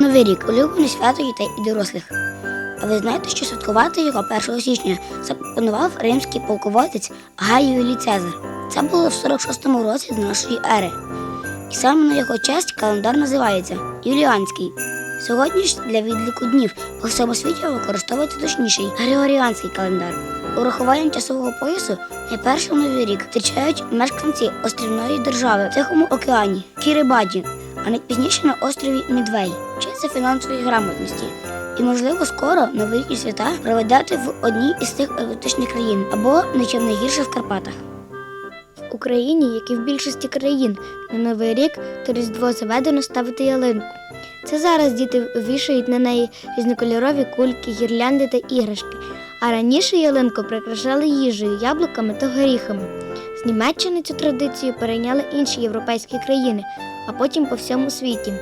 Новий рік улюблене свято дітей і дорослих. А ви знаєте, що святкувати його 1 січня запропонував римський полководець Гай Юлій Цезар. Це було в 46-му році до нашої ери. І саме на його честь календар називається Юліанський. Сьогодні ж для відліку днів по всьому світі використовується точніший Григоріанський календар. Урахуванням часового поясу найперший новий рік зустрічають мешканці острівної держави в Тихому океані Кірибаді, а найпізніше на острові Мідвей. Вчиться фінансової грамотності. І, можливо, скоро новорічні свята проведете в одній із цих екзотичних країн або нічим не гірше в Карпатах. В Україні, як і в більшості країн, на Новий рік та Різдво заведено ставити ялинку. Це зараз діти вішають на неї різнокольорові кульки, гірлянди та іграшки. А раніше ялинку прикрашали їжею, яблуками та горіхами. З Німеччини цю традицію перейняли інші європейські країни, а потім по всьому світі.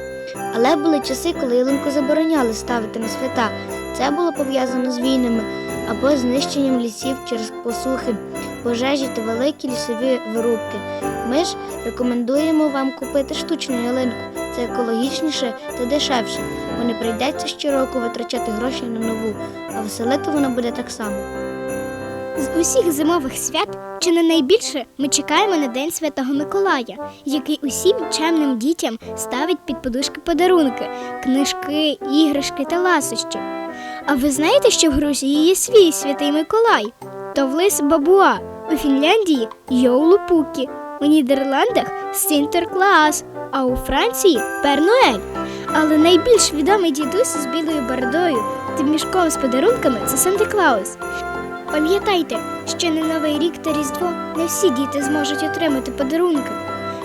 Але були часи, коли ялинку забороняли ставити на свята. Це було пов'язано з війнами або знищенням лісів через посухи, пожежі та великі лісові вирубки. Ми ж рекомендуємо вам купити штучну ялинку. Це екологічніше та дешевше, бо не прийдеться щороку витрачати гроші на нову, а веселити воно буде так само. З усіх зимових свят чи не найбільше ми чекаємо на День Святого Миколая, який усім чемним дітям ставить під подушки подарунки, книжки, іграшки та ласощі. А ви знаєте, що в Грузії є свій святий Миколай? Товлис Бабуа, у Фінляндії Йоулупукі, у Нідерландах Сінтерклаас, а у Франції Пернуель. Але найбільш відомий дідусь з білою бородою та мішком з подарунками це Санта Клаус. Пам'ятайте, що на Новий рік та Різдво не всі діти зможуть отримати подарунки.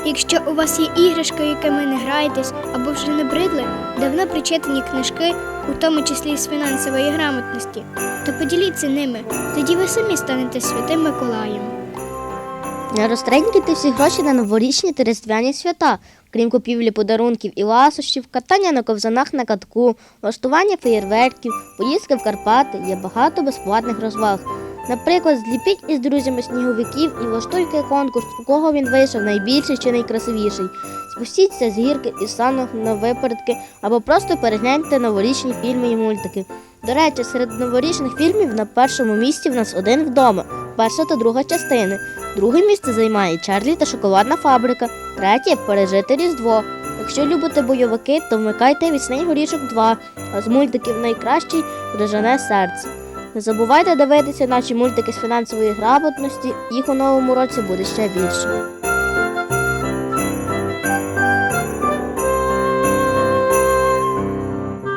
Якщо у вас є іграшка, якими не граєтесь або вже набридли, давно причетені книжки, у тому числі з фінансової грамотності, то поділіться ними, тоді ви самі станете святим Миколаєм. Не розтринькайте всі гроші на новорічні та різдвяні свята, крім купівлі подарунків і ласощів, катання на ковзанах на катку, влаштування феєрверків, поїздки в Карпати є багато безплатних розваг. Наприклад, зліпіть із друзями сніговиків і влаштуйте конкурс, у кого він вийшов найбільший чи найкрасивіший. Спустіться з гірки із санок на випередки або просто перегляньте новорічні фільми і мультики. До речі, серед новорічних фільмів на першому місці в нас один вдома, перша та друга частини. Друге місце займає Чарлі та шоколадна фабрика. Третє пережити Різдво. Якщо любите бойовики, то вмикайте Вісний горішок 2, а з мультиків найкращий крижане серце. Не забувайте дивитися наші мультики з фінансової грамотності, їх у новому році буде ще більше.